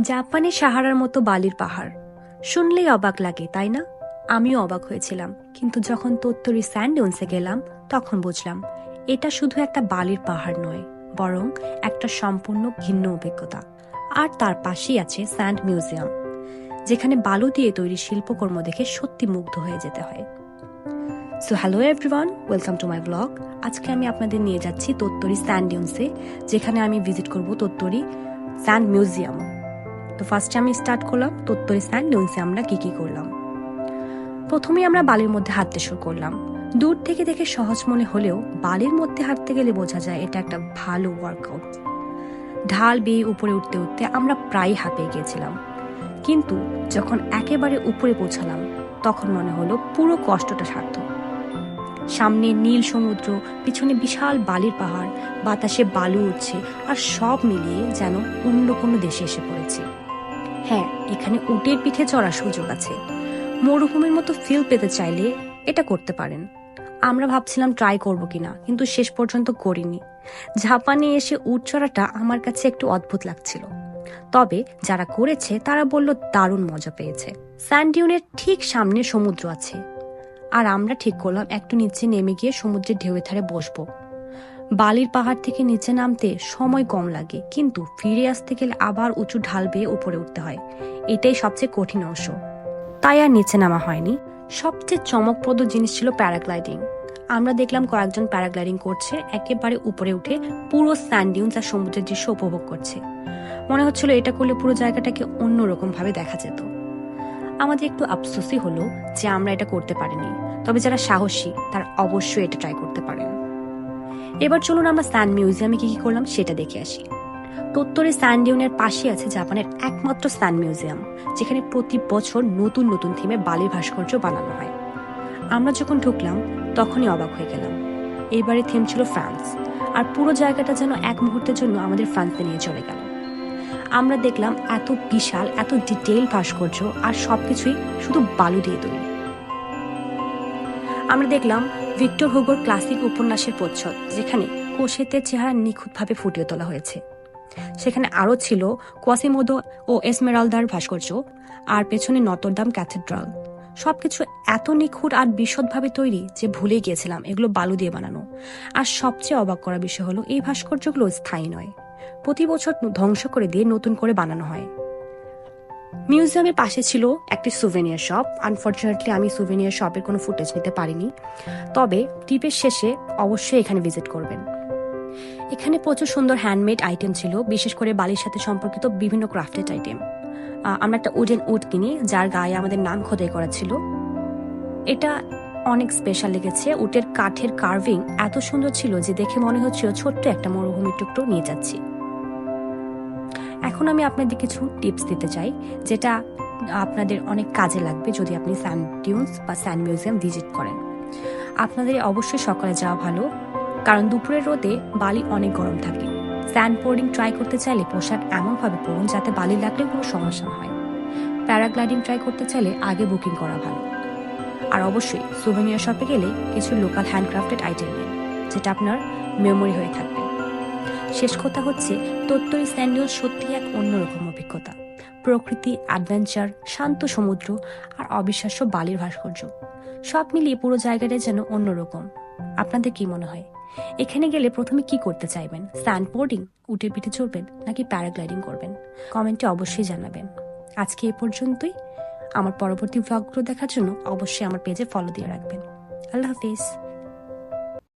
জাপানে সাহারার মতো বালির পাহাড়। শুনলেই অবাক লাগে, তাই না? আমিও অবাক হয়েছিলাম, কিন্তু যখন তোত্তরি স্যান্ডউন্সে গেলাম, তখন বুঝলাম, এটা শুধু একটা বালির পাহাড় নয়, বরং একটা সম্পূর্ণ ভিন্ন অভিজ্ঞতা। আর তার পাশেই আছে স্যান্ড মিউজিয়াম, যেখানে বালু দিয়ে তৈরি শিল্পকর্ম দেখে সত্যি মুগ্ধ হয়ে যেতে হয়। So hello everyone welcome to my blog আজকে আমি আপনাদের নিয়ে যাচ্ছি তোত্তরি স্যান্ড ডিউন্সে যেখানে আমি ভিজিট করব তোত্তরি স্যান্ড মিউজিয়াম। তো ফার্স্টে আমি স্টার্ট করলাম তোত্তরি স্যান্ড ডিউন্সে আমরা কী কী করলাম? প্রথমেই আমরা বালির মধ্যে হাঁটতে শুরু করলাম। দূর থেকে দেখে সহজ মনে হলেও বালির মধ্যে হাঁটতে গেলে বোঝা যায় এটা একটা ভালো ওয়ার্কআউট ঢাল বেয়ে উপরে উঠতে উঠতে আমরা প্রায় হাঁপিয়ে গিয়েছিলাম। কিন্তু যখন একেবারে উপরে পৌঁছালাম, তখন মনে হলো পুরো কষ্টটা সার্থক। সামনে নীল সমুদ্র, পিছনে বিশাল বালির পাহাড়, বাতাসে বালু উঠছে আর সব মিলিয়ে যেন অন্য কোনো দেশে এসে পড়েছি। হ্যাঁ এখানে উটের পিঠে চড়ার সুযোগ আছে। মরুভূমির মতো ফিল পেতে চাইলে এটা করতে পারেন। আমরা ভাবছিলাম ট্রাই করব কিনা, কিন্তু শেষ পর্যন্ত করিনি। জাপানে এসে উট চড়াটা আমার কাছে একটু অদ্ভুত লাগছিল। তবে যারা করেছে, তারা বলল দারুণ মজা পেয়েছে। স্যান্ডিউনের ঠিক সামনে সমুদ্র আছে। আর আমরা ঠিক করলাম একটু নিচে নেমে গিয়ে সমুদ্রের ঢেউয়ের ধারে বসবো। বালির পাহাড় থেকে নিচে নামতে সময় কম লাগে, কিন্তু ফিরে আসতে গেলে আবার উঁচু ঢাল বেয়ে উপরে উঠতে হয়। এটাই সবচেয়ে কঠিন অংশ। তাই আর নিচে নামা হয়নি। সবচেয়ে চমকপ্রদ জিনিস ছিল প্যারাগ্লাইডিং। আমরা দেখলাম কয়েকজন প্যারাগ্লাইডিং করছে, একেবারে উপরে উঠে পুরো স্যান্ডিউন্স আর সমুদ্রের দৃশ্য উপভোগ করছে। মনে হচ্ছিল এটা করলে পুরো জায়গাটাকে অন্যরকম ভাবে দেখা যেত। আমাদের একটু আফসোসই হলো যে আমরা এটা করতে পারিনি। তবে যারা সাহসী, তারা অবশ্যই এটা ট্রাই করতে পারেন। এবার চলুন আমরা স্যান্ড মিউজিয়ামে কি কি করলাম সেটা দেখে আসি। তোত্তরে স্যান্ড ডিউনের পাশে আছে জাপানের একমাত্র স্যান্ড মিউজিয়াম, যেখানে প্রতি বছর নতুন নতুন থিমে বালির ভাস্কর্য বানানো হয়। আমরা যখন ঢুকলাম, তখনই অবাক হয়ে গেলাম। এবারে থিম ছিল ফ্রান্স, আর পুরো জায়গাটা যেন এক মুহূর্তের জন্য আমাদের ফ্রান্সে নিয়ে চলে গেল। আমরা দেখলাম এত বিশাল, এত ডিটেইল ভাস্কর্য আর সবকিছুই শুধু বালু দিয়ে তৈরি। আমরা দেখলাম ভিক্টর হুগোর ক্লাসিক উপন্যাসের প্রচ্ছদ, যেখানে কোশেতের চেহারা নিখুঁতভাবে ফুটিয়ে তোলা হয়েছে। সেখানে আরও ছিল কোয়াসিমোদো ও এসমেরালদার ভাস্কর্য আর পেছনে নতরদাম ক্যাথেড্রাল। সবকিছু এত নিখুঁত আর বিশদভাবে তৈরি যে ভুলে গিয়েছিলাম এগুলো বালু দিয়ে বানানো। আর সবচেয়ে অবাক করা বিষয় হলো, এই ভাস্কর্যগুলো স্থায়ী নয়। প্রতি বছর ধ্বংস করে দিয়ে নতুন করে বানানো হয়। মিউজিয়ামের পাশে ছিল একটি সুভেনিয়ার শপ আনফর্চুনেটলি আমি সুভেনিয়ার শপের কোনো ফুটেজ নিতে পারিনি। তবে ট্রিপের শেষে অবশ্যই এখানে ভিজিট করবেন। এখানে প্রচুর সুন্দর হ্যান্ডমেড আইটেম ছিল, বিশেষ করে বালির সাথে সম্পর্কিত বিভিন্ন ক্রাফটেড আইটেম আমরা একটা উডেন উড কিনি, যার গায়ে আমাদের নাম খোদাই করা ছিল। এটা অনেক স্পেশাল লেগেছে। উটের কাঠের কার্ভিং এত সুন্দর ছিল যে দেখে মনে হচ্ছিল ছোট্ট একটা মরুভূমির টুকরো নিয়ে যাচ্ছি। এখন আমি আপনাদের কিছু টিপস দিতে চাই, যেটা আপনাদের অনেক কাজে লাগবে যদি আপনি স্যান্ড টিউন্স বা স্যান্ড মিউজিয়াম ভিজিট করেন। আপনাদের অবশ্যই সকালে যাওয়া ভালো, কারণ দুপুরের রোদে বালি অনেক গরম থাকে। স্যান্ড বোর্ডিং ট্রাই করতে চাইলে পোশাক এমনভাবে পরুন যাতে বালি লাগলে কোনো সমস্যা না হয়। প্যারাগ্লাইডিং ট্রাই করতে চাইলে আগে বুকিং করা ভালো। আর অবশ্যই সুভেনিয়ার শপে গেলে কিছু লোকাল হ্যান্ডক্রাফটেড আইটেম নিন, যেটা আপনার মেমোরি হয়ে থাকবে। শেষ কথা হচ্ছে তোত্তরি স্যান্ডিউল সত্যি এক অন্যরকম অভিজ্ঞতা। প্রকৃতি অ্যাডভেঞ্চার শান্ত সমুদ্র আর অবিশ্বাস্য বালির ভাস্কর্য। সব মিলিয়ে পুরো জায়গাটা যেন অন্যরকম। আপনাদের কি মনে হয়? এখানে গেলে প্রথমে কি করতে চাইবেন? স্যান্ড বোর্ডিং উঠে পিঠে চড়বেন নাকি প্যারাগ্লাইডিং করবেন? কমেন্টে অবশ্যই জানাবেন। আজকে এ পর্যন্তই। আমার পরবর্তী ভ্লগগুলো দেখার জন্য অবশ্যই আমার পেজে ফলো দিয়ে রাখবেন। আল্লাহ হাফিজ।